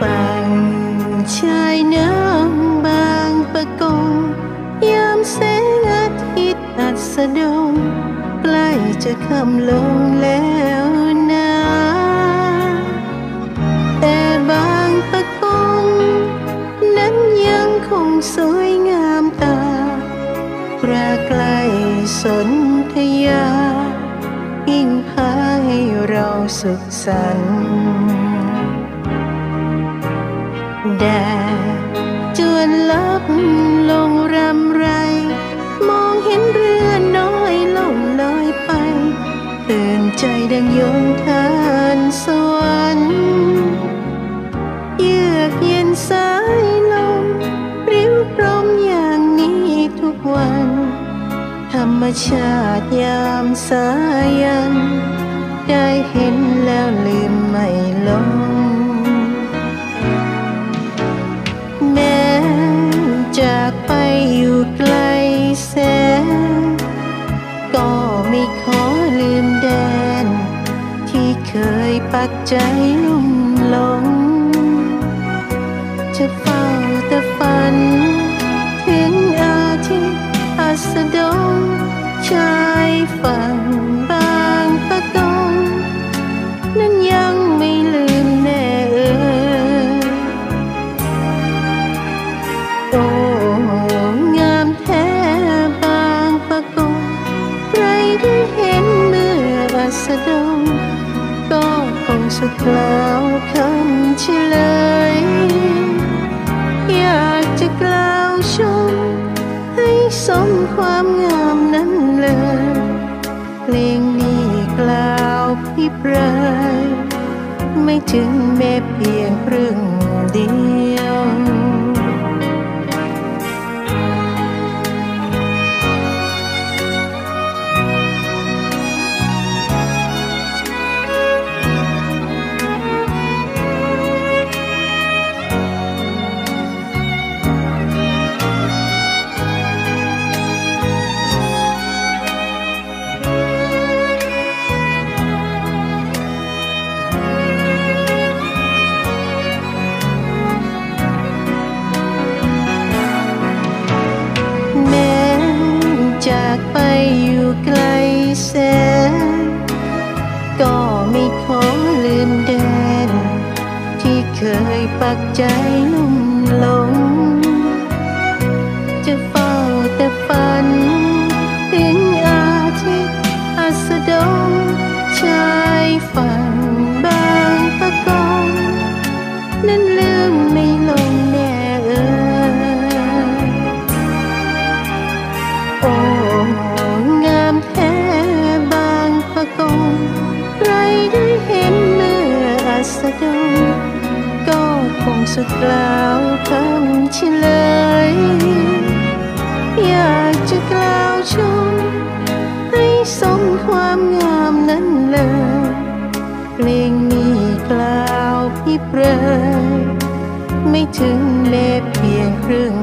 ฝั่งชายน้ำบางปะกง ยามแสงอาทิตย์อัสดง ใกล้จะค่ำลงแล้วนะแต่บางปะกง นั้นยังคงสวยงามตาปราใกล้สนธยายิ่งพาให้เราสุขสันต์ แดดจวนลับลงรำไร มองเห็นเรือน้อยล่องลอยไปตื่นใจดังยนทานสวรรค์เยือกเย็นสายลมริ้วพรมอย่างนี้ทุกวัน ธรรมชาติยามสายัน ได้เห็นแล้วลืมไม่ลงากไปอยู่ไกลแสน ก็ไม่ขอลืมแดน ที่เคยปักใจลุ่มหลง จะเฝ้าแต่ฝัน สุดกล่าวคำเฉลย อยากจะกล่าวชม ให้สมความงามนั้นเลย เพลงนี้กล่าวพิปราย ไม่ถึงแม้เพียงครึ่งเดียว ไกลแสนก็ไม่ขอลืมแดนที่เคยปักใจ สุดกล่าวคำเฉลย อยากจะกล่าวชม ให้สมความงามนั้นเลยเพลงนี้กล่าวพิเปรยไม่ถึงแม้เพียงครึ่ง